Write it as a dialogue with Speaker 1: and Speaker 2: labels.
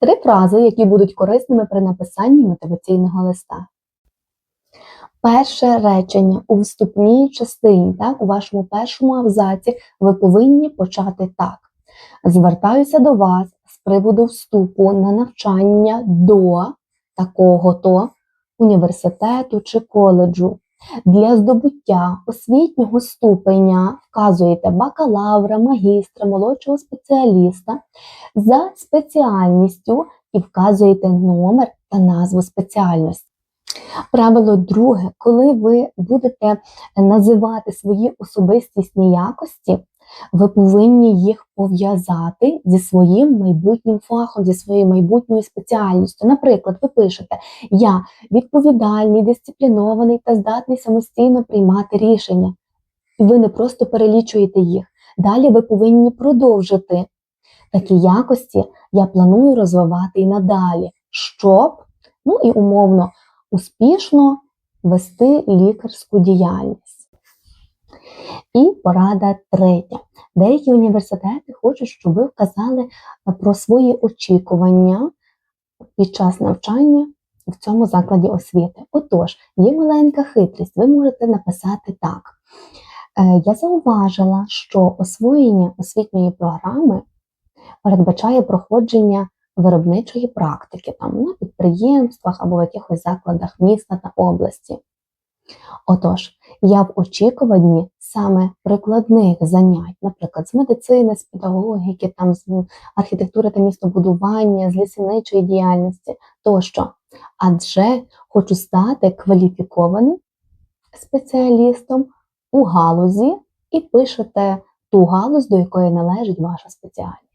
Speaker 1: Три фрази, які будуть корисними при написанні мотиваційного листа. Перше речення у вступній частині, так, у вашому першому абзаці, ви повинні почати так. Звертаюся до вас з приводу вступу на навчання до такого-то університету чи коледжу. Для здобуття освітнього ступеня вказуєте бакалавра, магістра, молодшого спеціаліста за спеціальністю і вказуєте номер та назву спеціальності. Правило друге, коли ви будете називати свої особистісні якості, ви повинні їх пов'язати зі своїм майбутнім фахом, зі своєю майбутньою спеціальністю. Наприклад, ви пишете: Я відповідальний, дисциплінований та здатний самостійно приймати рішення. І ви не просто перелічуєте їх. Далі ви повинні продовжити. Такі якості я планую розвивати і надалі, щоб, ну і умовно, успішно вести лікарську діяльність. І порада третя. Деякі університети хочуть, щоб ви вказали про свої очікування під час навчання в цьому закладі освіти. Отож, є маленька хитрість, ви можете написати так. Е, Я зауважила, що освоєння освітньої програми передбачає проходження виробничої практики там, на підприємствах або в якихось закладах міста та області. Отож, я в очікуванні саме прикладних занять, наприклад, з медицини, з педагогіки, там, з архітектури та містобудування, з лісівничої діяльності тощо. Адже хочу стати кваліфікованим спеціалістом у галузі і пишете ту галузь, до якої належить ваша спеціальність.